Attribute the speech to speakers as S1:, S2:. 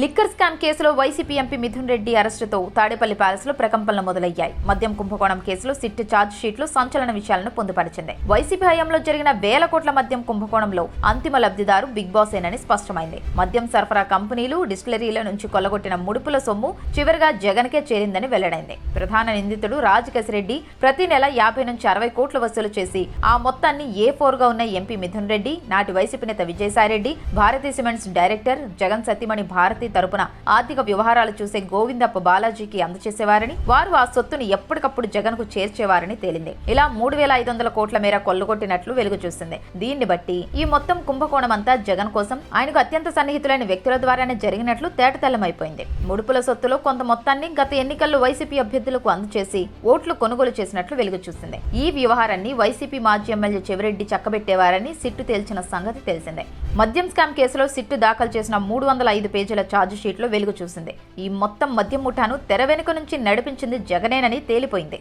S1: Liquor scam కేసులో YCP MP Mithun Reddy అరెస్టుతో తాడేపల్లి ప్యాలెస్లో ప్రకంపనలు మొదలయ్యాయి. మద్యం కుంభకోణం కేసులో సిట్ ఛార్జ్ షీట్లు సంచలన విషయాలను పొందుపరిచింది. వైసీపీ హయాంలో జరిగిన వేల కోట్ల మద్యం కుంభకోణంలో అంతిమ లబ్ధిదారు బిగ్ బాస్ ఏనని స్పష్టమైంది. మద్యం సరఫరా కంపెనీలు డిస్టిలరీల నుంచి కొల్లగొట్టిన ముడుపుల సొమ్ము చివరిగా జగన్కే చేరిందని వెల్లడైంది. ప్రధాన నిందితుడు రాజ్ రెడ్డి ప్రతి నెల యాభై నుంచి అరవై కోట్లు వసూలు చేసి ఆ మొత్తాన్ని ఏ ఫోర్గా ఉన్న ఎంపీ మిథున్ రెడ్డి నాటి వైసీపీ నేత విజయసాయిరెడ్డి భారతీ సిమెంట్స్ డైరెక్టర్ జగన్ సతీమణి భారతి తరపున ఆర్థిక వ్యవహారాలు చూసే గోవిందప్ప బాలాజీకి అందచేసేవారని వారు ఆ సొత్తుని ఎప్పటికప్పుడు జగన్కు చేర్చేవారని తేలింది. ఇలా మూడు వేల ఐదు వందల కోట్ల మేర కొల్లగొట్టినట్లు వెలుగు చూసింది. దీన్ని బట్టి ఈ మొత్తం కుంభకోణం అంతా జగన్ కోసం ఆయనకు అత్యంత సన్నిహితులైన వ్యక్తుల ద్వారానే జరిగినట్లు తేటతెల్లమైపోయింది. ముడుపుల సొత్తులో కొంత మొత్తాన్ని గత ఎన్నికల్లో వైసీపీ అభ్యర్థులకు అందచేసి ఓట్లు కొనుగోలు చేసినట్లు వెలుగు చూసింది. ఈ వ్యవహారాన్ని వైసీపీ మాజీ ఎమ్మెల్యే చెవిరెడ్డి చక్కబెట్టేవారని సిట్టు తేల్చిన సంగతి తెలిసిందే. మద్యం స్కామ్ కేసులో సిట్టు దాఖలు చేసిన మూడు వందల ఐదు పేజీల ఛార్జ్ షీట్లో వెలుగు చూసింది. ఈ మొత్తం మద్యం ముఠాను తెర వెనుక నుంచి నడిపించింది జగనేనని తేలిపోయింది.